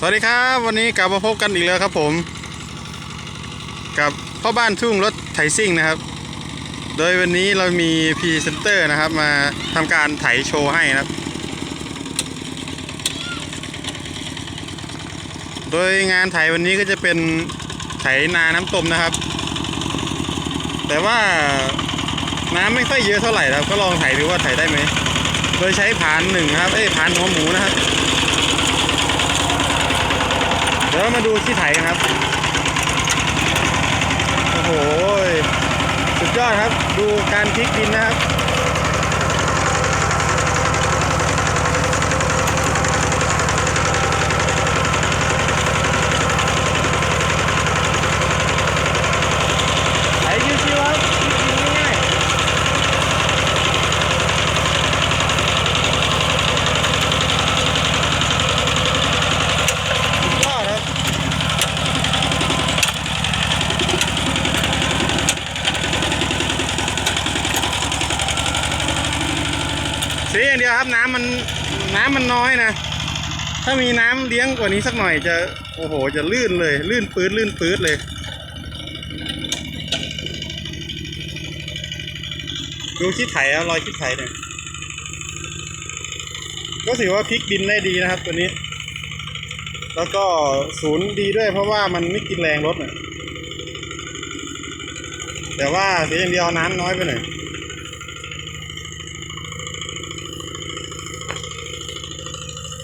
สวัสดีครับวันนี้กลับมาพบกันอีกแล้วครับผม กับพ่อบ้านทุ่งรถไถซิ่งนะครับ โดยวันนี้เรามีพรีเซนเตอร์นะครับ มาทำการไถโชว์ให้นะครับ โดยงานไถวันนี้ก็จะเป็นไถนาน้ำตมนะครับ แต่ว่าน้ำไม่ค่อยเยอะเท่าไหร่ครับก็ลองไถดูว่าไถได้ไหมโดยใช้ผานหนึ่งครับเอ้ผานหัวหมูนะครับ เดี๋ยวมาดูที่ไถกันครับ โอ้โห สุดยอดครับ ดูการพลิกดินนะครับ ไถชิวๆครับพลิกดินง่ายๆสุดยอดครับ เสียอย่างเดียวครับน้ำมันน้ำมันน้อยนะ ถ้ามีน้ำเลี้ยงกว่านี้สักหน่อยจะโอ้โห จะลื่นเลย ลื่นปื๊ดลื่นปื๊ดเลย ดูขี้ไถครับรอยขี้ไถเนี่ยก็ถือว่าพลิกดินได้ดีนะครับตัวนี้ แล้วก็ศูนย์ดีด้วยเพราะว่ามันไม่กินแรงรถน่ะแต่ว่าเสียอย่างเดียวน้ำน้อยไปหน่อย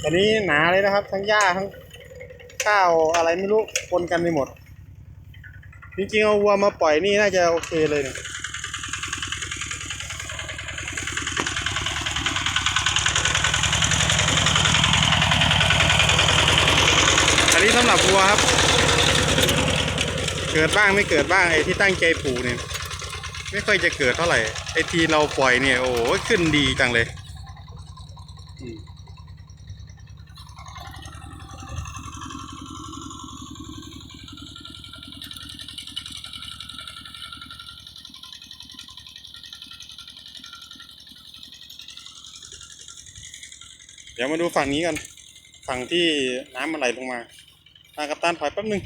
ตอนนี้หนาเลยนะครับ ทั้งหญ้าทั้งข้าวอะไรไม่รู้ปนกันไปหมด จริงๆเอาวัวมาปล่อยนี่น่าจะโอเคเลยเนี่ยอันนี้สำหรับวัวครับ เกิดบ้างไม่เกิดบ้างไอ้ที่ตั้งใจปลูกเนี่ยไม่ค่อยจะเกิดเท่าไหร่ไอ้ทีเราปล่อยเนี่ยโอ้ขึ้นดีจังเลย อืม เดี๋ยวมาดูฝั่งนี้กัน ฝั่งที่น้ำมันไหลลงมาทางกัปตันถอยแป๊บหนึง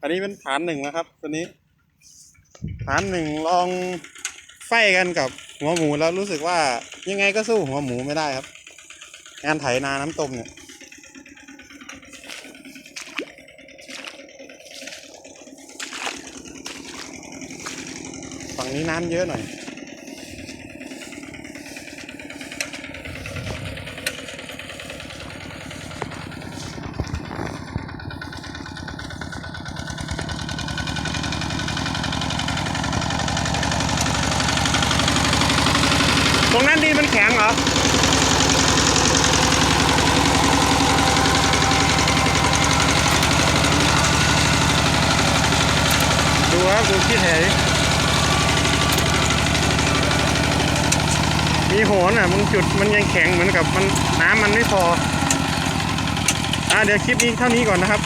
อันนี้เป็นฐานหนึ่งนะครับ ตัวนี้ ฐานหนึ่งลองไฟกันกับหัวหมูแล้วรู้สึกว่ายังไงก็สู้หัวหมูไม่ได้ครับ งานไถนาน้ำตมเนี่ยฝั่งนี้น้ำเยอะหน่อย ตรงนั้นดิมันแข็งเหรอดูครับดูขี้เหยมีโหนอะมันจุดมันยังแข็งเหมือนกับมันน้ำมันไม่พออะเดี๋ยวคลิปนี้เท่านี้ก่อนนะครับ